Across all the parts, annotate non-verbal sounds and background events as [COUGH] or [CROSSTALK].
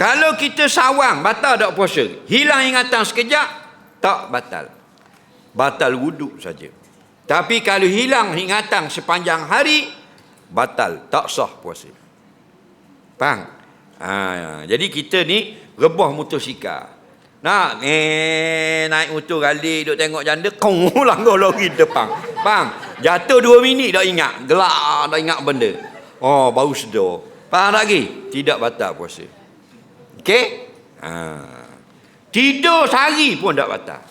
Kalau kita sawang, batal tak puasa? Hilang ingatan sekejap, tak batal. Batal wuduk saja. Tapi kalau hilang ingatan sepanjang hari, batal, tak sah puasa. Faham? Ha, jadi kita ni rebah motosikal. Nak eh naik motor kali duk tengok janda kong [LAUGHS] langgar lori depan. Faham? Jatuh dua minit dah ingat. Gelak dah ingat benda. Oh, baru sedar. Faham tak lagi? Tidak batal puasa. Okey? Ha. Tidur sehari pun tak batal.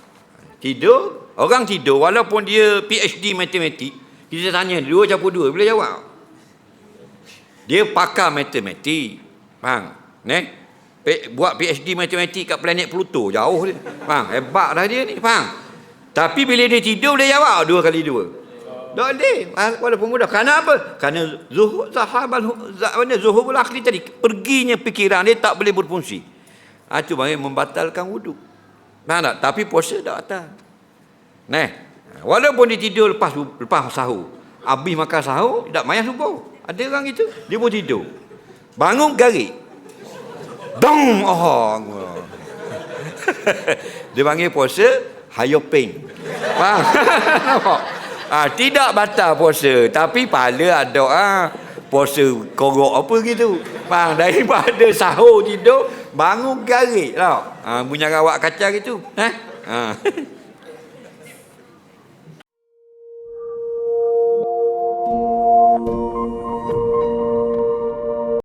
Tidur, orang tidur walaupun dia PhD matematik, kita tanya dua campur dua, boleh jawab? Dia pakar matematik. Faham? Ne? Buat PhD matematik kat planet Pluto jauh dia. Faham? Hebat dah dia ni, faham? Tapi bila dia tidur boleh jawab dua kali dua. Tak boleh. Walaupun mudah. Kerana apa? Kerana zuhur zahabal mana zuhurul akhli tadi perginya fikiran dia tak boleh berfungsi. Ha, itu bagi membatalkan wuduk. Faham tak? Tapi puasa tak batal. Nah, walaupun dia tidur lepas lepas sahur. Habis makan sahur, tak mayat subuh. Ada orang itu, dia pun tidur. Bangun garik. Dong! Oh. [LAUGHS] dia panggil puasa hayoping. Faham? [LAUGHS] ah, tidak batal puasa, tapi pahala ada ah puasa korok apa gitu. Faham? [LAUGHS] Daripada sahur tidur, bangun garik tau. Ah, bunyi rawak kacang itu. Eh? Ah. [LAUGHS]